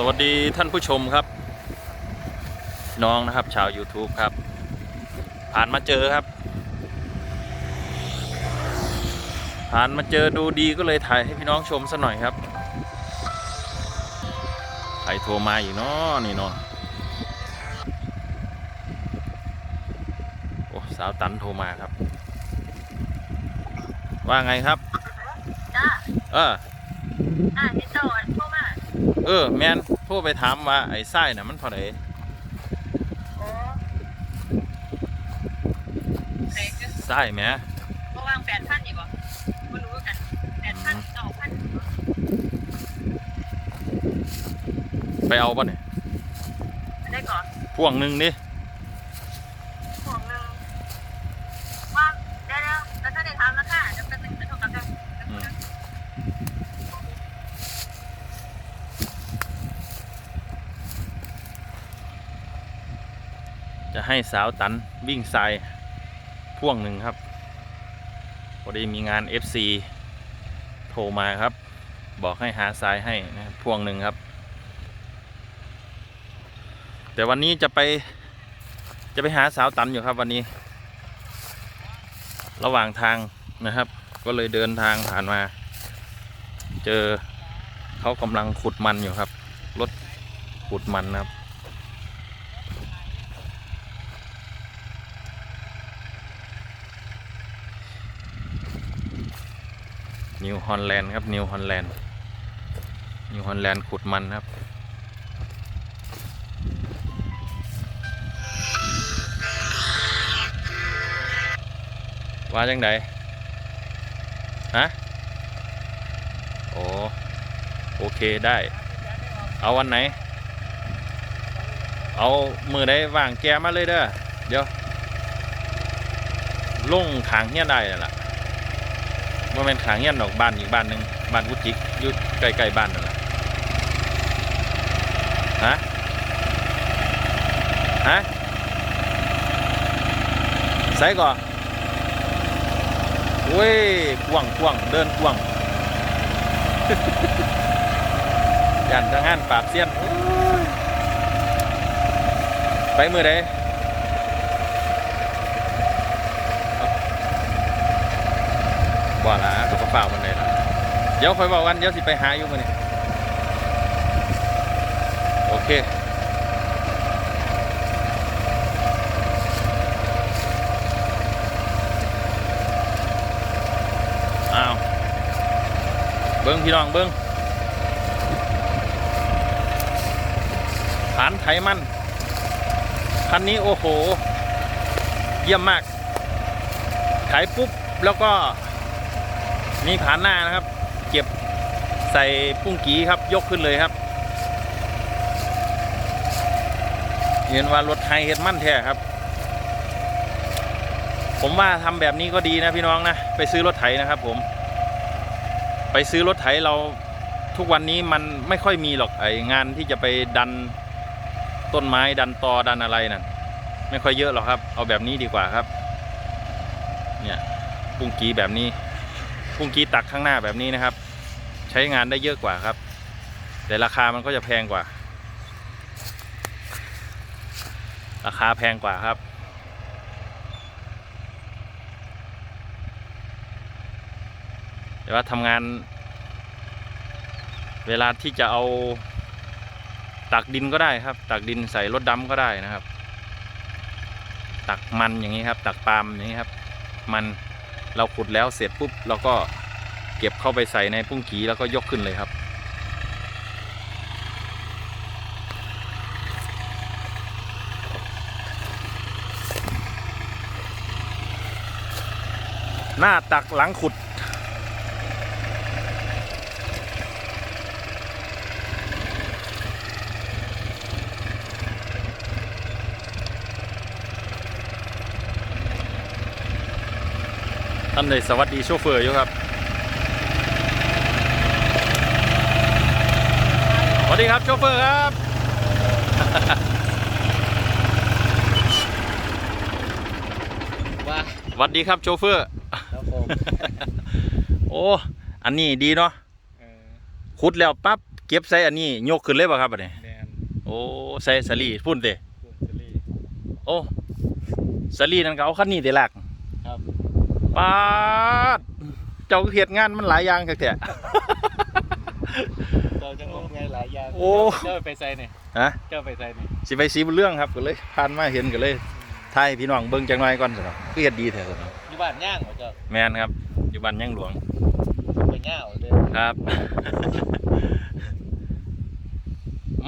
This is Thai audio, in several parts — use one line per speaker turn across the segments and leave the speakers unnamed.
สวัสดีท่านผู้ชมครับ น้องนะครับชาว YouTube ครับ ผ่านมาเจอครับ ผ่านมาเจอดูดีก็เลยถ่ายให้พี่น้องชมสักหน่อยครับใครโทรมาอยู่เนาะนี่เนาะโอ้สาวตันโทรมาครับ ว่าไงครับ
จ้า
เออ
อ่าเห็นต่อ เข้ามา
เออ แมนโทรไปถามว่าไอ้ไส้น่ะมันเท่าไหร่
โอ้ไหนคือ
ไส้แหม
เมื่อวางแปดพันอีกบ่ไม่รู้กันแปดพันเก้าพัน
ไปเอาป่ะเนี่ย
ได้ก่อน
พ่วงหนึ่งนี่
ห่วงหนึ่งว่างได้แล้วแล้วถ้าได้ทำราคาจะเป็นจะเท่ากับเดิม
จะให้สาวตันวิ่งทรายพ่วงหนึ่งครับพอดีมีงาน FC โทรมาครับ บอกให้หาทรายให้นะครับพ่วงหนึ่งครับ แต่วันนี้จะไปจะไปหาสาวตันอยู่ครับวันนี้ ระหว่างทางนะครับ ก็เลยเดินทางผ่านมา เจอเขากำลังขุดมันอยู่ครับรถขุดมันนะครับ นิวฮอลแลนด์ครับนิวฮอลแลนด์นิวฮอลแลนด์ขุดมันครับว่าจังไดฮะโอ้โอเคได้ เอาวันไหน เอามือได้ว่างแกมาเลยเด้อเดี๋ยวลงขางเฮียได้นั่นล่ะ ว่าเป็นขางเงี้ยนดอกบ้านอีกบ้านหนึ่งบ้านกุจิกอยู่ใกล้ๆบ้านนั่นแหละฮะฮะใส่ก่อนเว้ยกว่างกว่างเดินกว่างยันทางงานปราบเสี้ยน ไปมือใด บ่ละกับกระเป๋ามันเลยละ เดี๋ยวคอยบอกวันเดี๋ยวสิไปหาอยู่มันนี่โอเคอ้าวเบิ้งพี่น้องเบิ้งฐานไขมันคันนี้โอ้โห เยี่ยมมากไขปุ๊บ แล้วก็นี่ผานหน้านะครับ เก็บใส่ปุ้งกีครับยกขึ้นเลยครับ เห็นว่ารถไฮเฮ็ดมั่นแท้ครับ ผมว่าทำแบบนี้ก็ดีนะพี่น้องนะ ไปซื้อรถไถนะครับผม ไปซื้อรถไถเราทุกวันนี้มันไม่ค่อยมีหรอกไองานที่จะไปดันต้นไม้ดันตอดันอะไรนั่นไม่ค่อยเยอะหรอกครับ เอาแบบนี้ดีกว่าครับ เนี่ยปุ้งกีแบบนี้ พุ่งกี้ตักข้างหน้าแบบนี้นะครับ ใช้งานได้เยอะกว่าครับ แต่ราคามันก็จะแพงกว่า ราคาแพงกว่าครับแต่ว่าทำงาน เวลาที่จะเอาตักดินก็ได้ครับ ตักดินใส่รถดำก็ได้นะครับ ตักมันอย่างนี้ครับ ตักปาล์มอย่างนี้ครับ มัน เราขุดแล้วเสร็จปุ๊บเราก็เก็บเข้าไปใส่ในปุ้งกีแล้วก็ยกขึ้นเลยครับ หน้าตักหลังขุด ท่านเลยสวัสดีโชเฟอร์อยู่ครับสวัสดีครับโชเฟอร์ครับ
ว่า
สวัสดีครับโชเฟอร์
ครับผม
โอ้อันนี้ดีเนาะ
เออ
ขุดแล้วปั๊บเก็บใส่อันนี้ยกขึ้นเลยป่ะครับอันนี้
แมน
โอ้ใส่สลีพุ่นเต
คุณเชลี่
โอ้สลีนั่นก็เอาคันนี้เตลาก
ครับ
ปาดเจ้าก็เฮ็ดงานมันหลายอย่างแท้
เราจะงงไงหลายอย่าง
โอ้
เจ้าไปใส่เนี่ย
ๆฮะ
เจ้าไปใส่เนี่ย
สิไปสีบุญเรื่องครับก็เลยผ่านมาเห็นก็เลยถ่ายให้พี่น้องเบิ่งจังหน่อยก่อนสิเนาะคือเฮ็ดดีแท้สิเนาะ
อยู่บ้านย่างเหรอเจ้า
แม่นครับอยู่บ้านยังหลวง
ไปย่างเหรอเด้อ
ครับ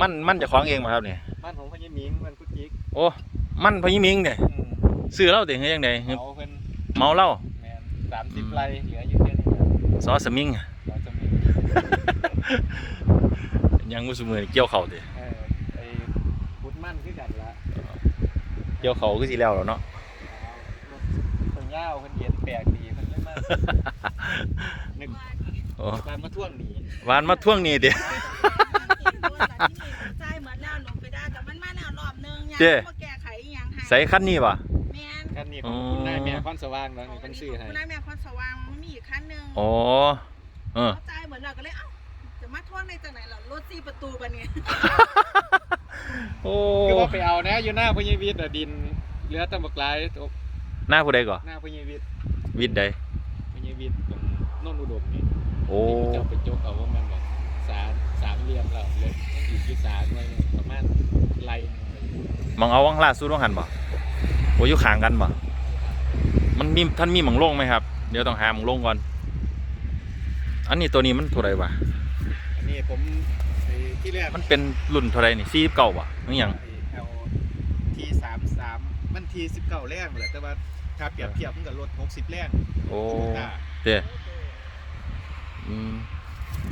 มันมันเจะของเองมาครับเนี่ย
บ้านของพญามิงมันกุจิก
โอ้มันพญิมิงเนี่ย
อืม
ซื้อเหล้าเต็งยังไง
เขาเพิ่น
เมาเหล้า
แมน สามสิบ
อืม
ไร่เหลืออยู่แค่นี้ครับ
ซอสมิง
เราจะมี
ยังมุสมือเกี่ยวเข่าเด้
เออไอ้พุทธมั่นคือกันละ
เกี่ยวเข่าคือสิแล้วแล้วเนาะ
เอารถเพิ่นย่าวเพิ่นเย็นแปลกดีเพิ่นเลยมานึก
โอ้
การมาท่วงหนี
หวานมาท่วงนี่เด้
ใช่เหมือนแล้วหนูไปได้แต่มันมาแล้วรอบนึงยัง
เจ้
มาแก้ไขอีหยังให้
ใส่คันนี้ป่ะ
แม่ น
กันนี่ข
อ๋
อ
อ
งคุณนายแม่คอนสว่างแล้วนี่เพิ่นซื้อให้
คุณนายแม่คอนสว่างมันมีอีกคันหนึง
อ๋อเออ
เข้าใจเหมือนเราก็เลยเอ้าจะมาท่วงในจากไหนเหรอรถสี่ประตูปะเนี่ย
โอ้
คือว่าไปเอานะอยู่หน้าพญาวิทย์อะดินเหลือแตะบักหลายตก
หน้าผู้ใดก่อ
หน้าพญาวิทย์
วิทย์ใด
พญาวิทย์ตรงโนนอุดมนี่
โอ้
ที่เขาเจะไปจกเอาว่ามันแบบสามสามเหลี่ยมแล้วเหลยมันอยู่ที่สามไว้เนี่ยประมาณไรหนึ่งเลย
มองเอาวังล่าสู้ต้องหันบ่โอ้อยู่ข้างกันบ่ มันมีท่านมีหมองโล่งไหมครับ เดี๋ยวต้องหาหมองโล่งก่อน อันนี้ตัวนี้มันเท่าไหรวะ
อันนี้ผมไอ้ที่แรก
มันเป็นรุ่นเท่าไหรนี่สี่เก่าบ่หรือหยัง
เอาทีสามสามมันทีสิบเก้าแรงแหละแต่ว่าถ้าเปรียบเทียบมันกับรถหกสิบแรง
โอ้
อ่า
เด้อืม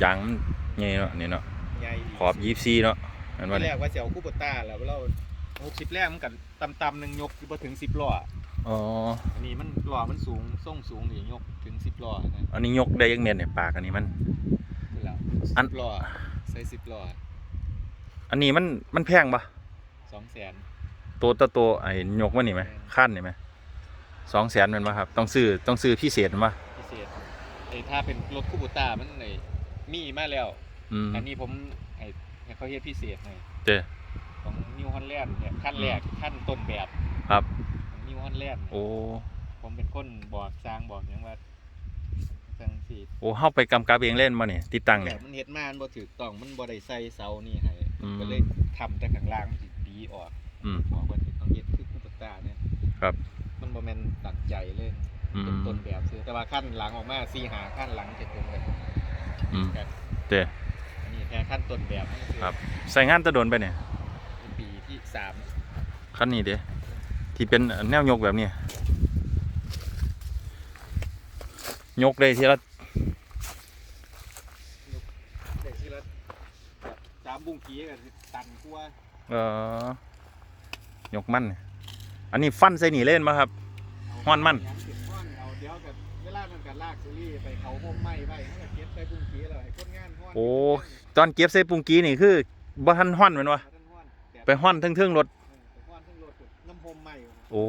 ยางมันใหญ่เนาะนี่เนาะ
ใหญ่
ขอบยี่สี่เนาะอันว่า
ที่แร
นี่
กว่าจะเอาคูโบต้าแล้วเราหกสิบแรงมันกันต่ำๆหนึ่งยกพอถึงสิบล้อ
อ๋อ
อันนี้มันล้อมันสูงส่งสูงอย่างยกถึงสิบล้อนะ
อันนี้ยกได้ยังเมียนเนี่ยปากอันนี้มัน
คือแล้ว
อัน
สิบล้อใส่สิบล้อ
อันนี้มันมันแพงปะ
สองแสน
ตัวตัวตัวไอ้ยกมันนี่ไหมขั้นนี่ไหมสองแสนมันปะครับ ต้องซื้อต้องซื้อพิเศษมันปะ
พิเศษไอ้ถ้าเป็นรถคูโบต้ามันไอ้มีมาแล้ว
อืม
อันนี้ผมให้ให้เขาเฮ็ดพิเศษให้
เด้
ของนิวฮอลแลนด์เนี่ยขั้นแรกขั้นต้นแบบ
ครับ
ของนิวฮอลแลนด์
โอ้
ผมเป็นคนบอกสร้างบอกอย่างว่าจังสี่
โอ้เข้าไปกำกับเองเล่นมาเนี่ยติดตั้ง
แบ
เนี่ย
บมันเฮ็ดมามันบ่ถูกต้องมันบ่ได้ใส่เสานี่ให้
อืม
ก็เลยทำแต่ข้างล่างมันสิดีออก
อืม
บอกว่าสิต้องเฮ็ดคือคูโบต้าเนี่ย
ครับ
มันบ่แม่นตัดใจเลย
อืม
เป็นต้นแบบซื้อแต่ว่าขั้นหลังออกมาสี่หาขั้นหลังจะตรงกัน
อืม
กัน
เด้
อันนี้แค่ขั้นต้นแบบนี่คือ
ครับใส่งานตะโดนไปเนี่ย
เป็นปีที่สาม
ขั้นนี้เด้ ที่เป็นแนวยกแบบนี้ ยกได้ทีละ
เด็กที่ละแบบสามบุ้งกี้กันตันกลัวา
เอ่อยกมันเนี่ยอันนี้ฟันใส่หนีเล่นมาครับฮ้อนมัน
ยังติดฮ้อนเอาเดี๋ยวกับเวลามันกันลากซีรีส์ไปเขาห่มไหม้ไว้เขาก็เก็บใส่บุ้งกี้แล้วให้คนงานฮ้อน
โอ้ตอนเก็บใส่ปุงกี้นี่คือบ่ทันฮ้อนแม่นวะ
ท่านฮ้อนแบบ
ไปฮ้อนเทึ่งๆรถ โอ้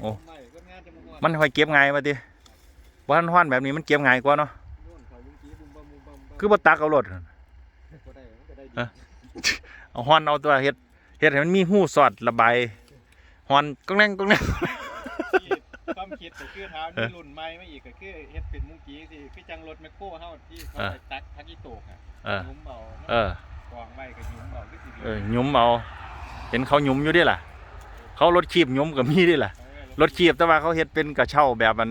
โอ้
ไหม้คนงานจะมาฮ้อน
มันค่อยเก็บง่ายมาติบ่ทันฮ้อนแบบนี้มันเก็บง่ายกว่าเนาะ
นู่นเขาบุ้งกี้บุ้มบัมบุ้มบัมบัม
คือบ่ตักเอารถ
ก็ได้มันก็ได้ดี
ฮะเอาฮ้อนเอาตัวเฮ็ดเฮ็ดให้มันมีหูสอดระบายฮ้อนก้องแรงก้องแรง
ที่ความคิดก็คือเท้านี่รุ่นใหม่มาอีกก็คือเฮ็ดเป็นมุ้งกี้สิคือจังรถแมคโครเฮาที่เขาไปตักทักอีโตกอะ
เออ
ยุ้มเอา
เออ
กองไว้ก็ยุ้มเอาคือสิ
เออหยุมเอาเห็นเขาหยุมอยู่เดิล่ะ เขารถคีบหยุมก็มีเดิล่ะรถคีบแต่ว่าเขาเฮ็ดเป็นกระเช้าแบบมัน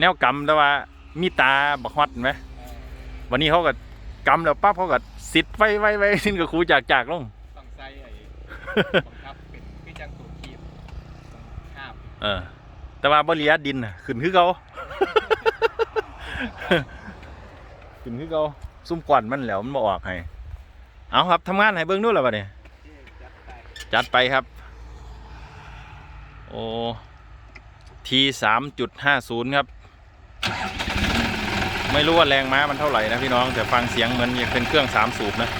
แนวกำแต่ว่ามีตาบักฮอดเห็นไหมวันนี้เขาก็กำแล้วปั๊บเขาก็สิดไฟไว้ไว้สิ้นกับครูจากจากลง
ต้องใส่ไอ้บังคับเป็นคือจังตัวคีบต้องข้าม
เออ แต่ว่าบริยาดินน่ะขึ้นคือเขาขึ้นคือเขาซุ่มกวนมันแหล้วมันบ่ออกให้เอาครับทำงานให้เบิ่งดูแล้วบัดนี้
ที่จัดไป
จัดไปครับ โอ้ทีสามจุดห้าศูนย์ครับ ไม่รู้ว่าแรงม้ามันเท่าไหร่นะพี่น้อง แต่ฟังเสียงเหมือนยังเป็นเครื่องสามสูบนะ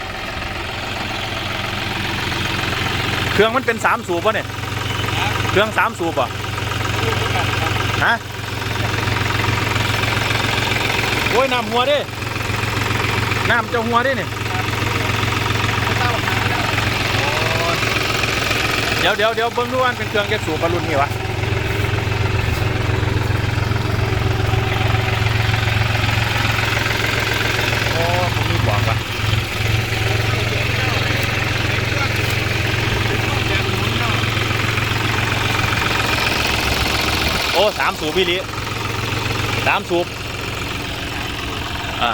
เครื่องมันเป็นสามสูบป่ะเนี่ย เครื่องสามสูบป่ะฮะโอ้ยน้ำหัวดิน้ำเจ้าหัวดิเนี่ย
ค
ยวเดี๋ยวเดี๋ยวเบิ้งดูอันเป็นเครื่องแก๊สสูบบอลลูนนี่วะโอ้ผมมีบอกว่ะโอ้สามสูบพี่ลิสามสูบอ่า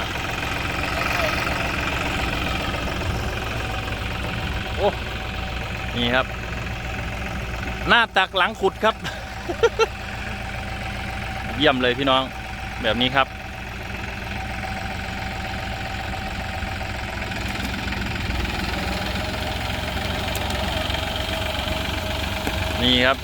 โอ้นี่ครับ หน้าตักหลังขุดครับ เยี่ยมเลยพี่น้องแบบนี้ครับนี่ครับ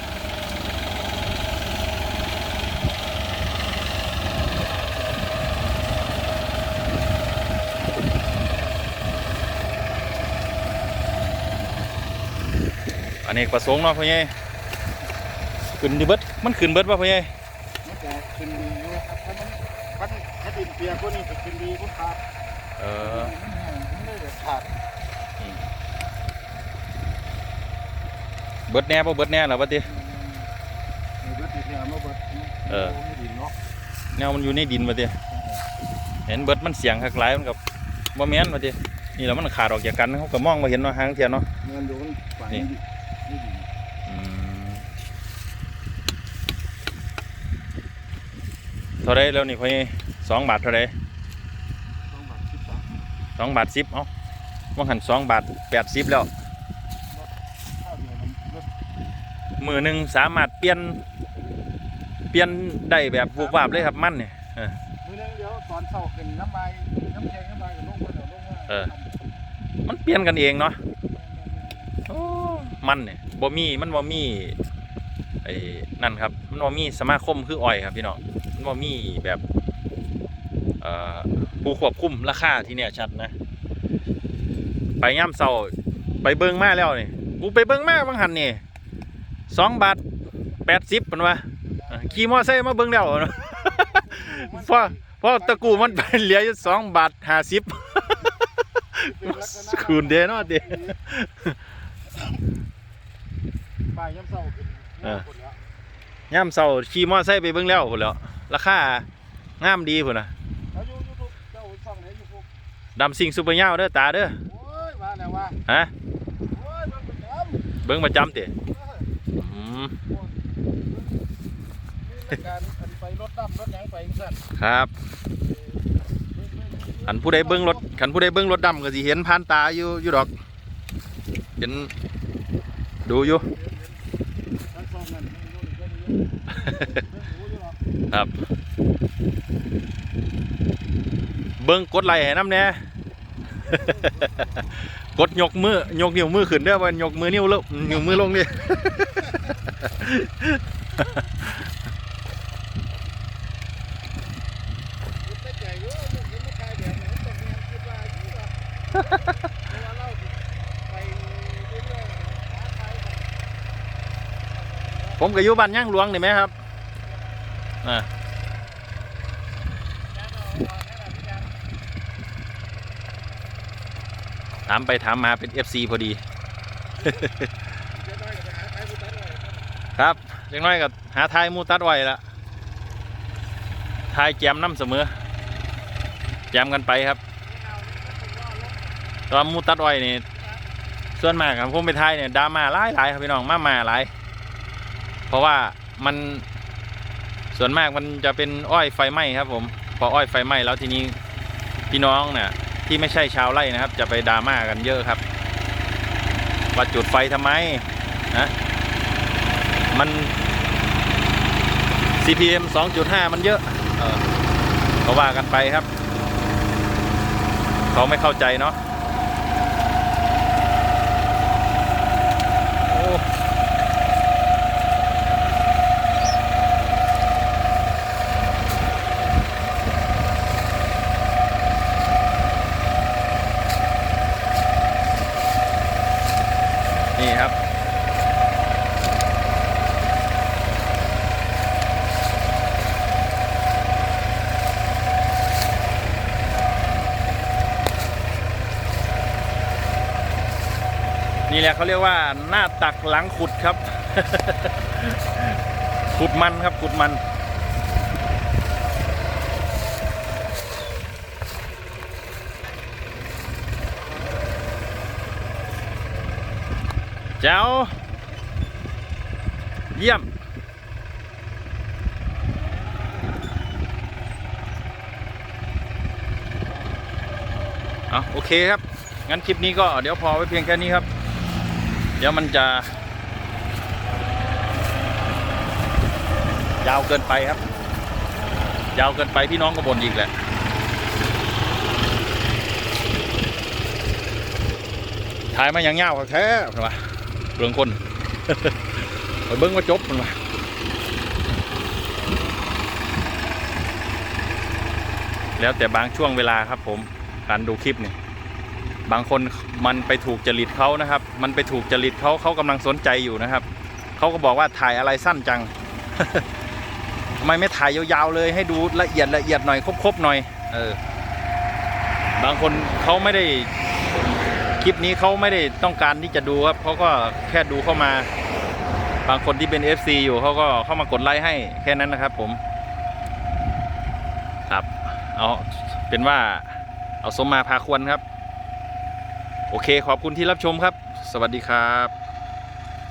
อันนี้ประสงค์เนาะพ่อใหญ่ ขึ้นดิเบิดมันขึ้นเบิดป่ะพ่อใหญ่
มันจะขึ้นดีอยู่ครับถ้ามันถ้าถ้าดินเปียกกว่านี้จะขึ้นดีกว่าขาด
เออ
มันแห้งมันได้แบบขาด
เบิดแน่ป่ะเบิดแน่เหรอปะติ
มีเบิดติดเนี่ยมาเบิด
เออ
ไม่ดินเนาะ
แนวมันอยู่ในดินปะติเห็นเบิดมันเสียงคักหลายมันกับบ่แม่นปะตินี่แหล้วมันขาดออกจากกันเขาก็มองมาเห็นเนาะหางเทียนเนาะ
เงินอยู่มันฝัง
นี่
ดิไม่ดิน
อืม เท่าไรแล้วนี่พ่อใหญ่สองบาทเท่าไร
ต้องแบบสิบส
องบาทสิบเอ้าว่าหันสองบาทแปดสิบแล้ว
มื
อหนึ่งสามารถเปลี่ยน เปลี่ยนได้แบบวูบวาบเลยครับมันเนี่ย
มื้อนึงเดี๋ยวตอนเช้าขึ้นน้ำใบน้ำแข็งน้ำใบก็ลงมาเดี๋ยวลงมา
เออ มันเปลี่ยนกันเองเนาะมันเนี่ยบ่มีมันบ่มีไอ้นั่นครับ มันบ่มีสมาคมคืออ้อยครับพี่น้อง มันบ่มีแบบเอ่อผู้ควบคุมราคาที่เนี่ยชัดนะ ไปย่ำเศร้าไปเบิ่งมาแล้วนี่กูไปเบิ่งมาบางหันนี่สองบาทแปดสิบเป็นวะเออขี่มอไซค์มาเบิ่งแล้วเนาะเพราะเพราะตะกูมันไปเหลืออยู่สองบาทห้าสิบ
เป็นลักษณะ
คูณเดเนาะเด
ปลายย้ำเศร้าขึ้น
เออ
คนแล้ว
ย่ำเศร้าขี่มอไซค์ไปเบิ่งแล้วพุ่นแหล้ว ราคางามดีพุ่นนะ
เอาอยู่ยูทูบเจ้าช่องไหนยูทูบ
ดำซิงซูเปอร์ยาวเด้อตาเด้อ
โอ้ยมาแล้วว่า
ฮะ
โอ้ยมันเป็นน้ำ
เบิ่งประจำเตะ
เออ
อืม
นี่รายการอันไปรถดำรถหยังไปจังซั่น
ครับ ขันผู้ใดเบิ่งรถขันผู้ใดเบิ่งรถดำก็สิเห็นผ่านตาอยู่อยู่ดอก เห็นดูอยู่
ทั้งสองนั่นนี่นู่นนี่นี่เบิ่งหูอยู่หรอก
ครับ เบิ่งกดไหลให้น้ำแน่กดยกมือยกนิ้วมือขึ้นเด้อว่ายกมือนิ้วลงนิ้วมือลงดิ
คิดในใจอยู่ว่าลูกเห็นมาขายแบบไหนต้องมีคิดว่าอยู่ว่าเพราะว่าเราสิไปเรื่อยๆหาขายกัน
ผมก็อยู่บ้านย่างหลวงนี่ไหมครับ อ่าถามไปถามมาเป็น FC พอดี
เดี๋ยวน้อดี
ครับเล็กน้อยก็หาทายมูตัดไว้ละทายแจมน้ำเสมอ แจมกันไปครับตอนมูตัดไว้นี่ส่วนมากครับผมไปทายเนี่ยดราม่าหลายหลายครับพี่น้องมามาหลายเพราะว่ามัน ส่วนมากมันจะเป็นอ้อยไฟไหม้ครับ ผมพออ้อยไฟไหม้แล้วทีนี้พี่น้องเนี่ยที่ไม่ใช่ชาวไร่นะครับ จะไปดราม่ากันเยอะครับว่าจุดไฟทำไมนะมัน CPM 2.5 มันเยอะเออก็ว่ากันไปครับ เขาไม่เข้าใจเนาะ นี่แหละเขาเรียกว่าหน้าตักหลังขุดครับ ขุดมันครับขุดมันเจ้าเยี่ยม เอาโอเคครับ งั้นคลิปนี้ก็เดี๋ยวพอไว้เพียงแค่นี้ครับ ดี๋ยวมันจะ ยาวเกินไปครับ ยาวเกินไปพี่น้องก็บ่นอีกแหละถ่ายมาอย่างเงาวแท้ใช่ปะเรื่องคนไปเบิ้งว่าจบมันวะแล้วแต่บางช่วงเวลาครับผมการดูคลิปเนี่ย บางคนมันไปถูกจริตเขานะครับ มันไปถูกจริตเขาเขากำลังสนใจอยู่นะครับเขาก็บอกว่าถ่ายอะไรสั้นจังทำไมไม่ถ่ายยาวๆเลยให้ดูละเอียดละเอียดหน่อยครบๆหน่อย เออ บางคนเขาไม่ได้คลิปนี้เขาไม่ได้ต้องการที่จะดูครับเขาก็แค่ดูเข้ามา บางคนที่เป็น FC อยู่เขาก็เข้ามากดไลค์ให้แค่นั้นนะครับผม ครับ เอาเป็นว่าเอาสมมาพาควรครับ โอเคขอบคุณที่รับชมครับ สวัสดีครับ